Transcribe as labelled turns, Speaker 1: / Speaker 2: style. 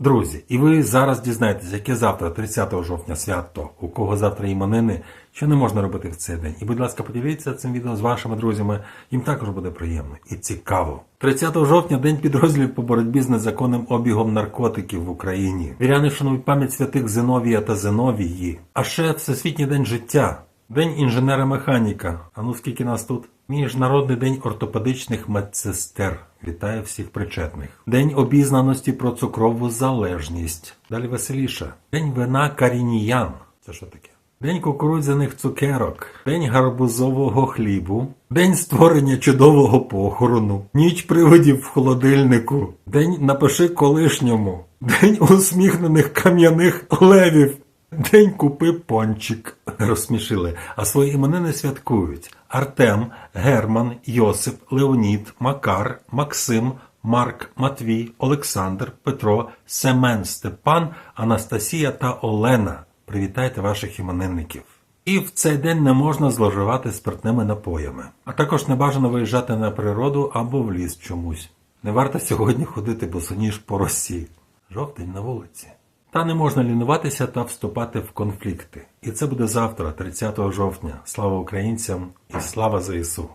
Speaker 1: Друзі, і ви зараз дізнаєтесь, яке завтра, 30 жовтня, свято, у кого завтра іменини, що не можна робити в цей день. І, будь ласка, поділіться цим відео з вашими друзями, їм також буде приємно і цікаво. 30 жовтня день підрозділів по боротьбі з незаконним обігом наркотиків в Україні. Віряни вшанують пам'ять святих Зиновія та Зиновії. А ще Всесвітній день життя, День інженера-механіка. А ну скільки нас тут? Міжнародний день ортопедичних медсестер. Вітаю всіх причетних. День обізнаності про цукрову залежність. Далі веселіше. День вина карініян. Це що таке? День кукурудзяних цукерок, день гарбузового хлібу, день створення чудового похорону, ніч привидів в холодильнику, день напиши колишньому, день усміхнених кам'яних левів. День купи пончик. Розсмішили. А свої іменини святкують Артем, Герман, Йосип, Леонід, Макар, Максим, Марк, Матвій, Олександр, Петро, Семен, Степан, Анастасія та Олена. Привітайте ваших іменинників. І в цей день не можна зловживати спиртними напоями. А також не бажано виїжджати на природу або в ліс чомусь. Не варто сьогодні ходити босоніж по росі. Жовтень на вулиці. Та не можна лінуватися та вступати в конфлікти. І це буде завтра, 30 жовтня. Слава українцям і слава ЗСУ!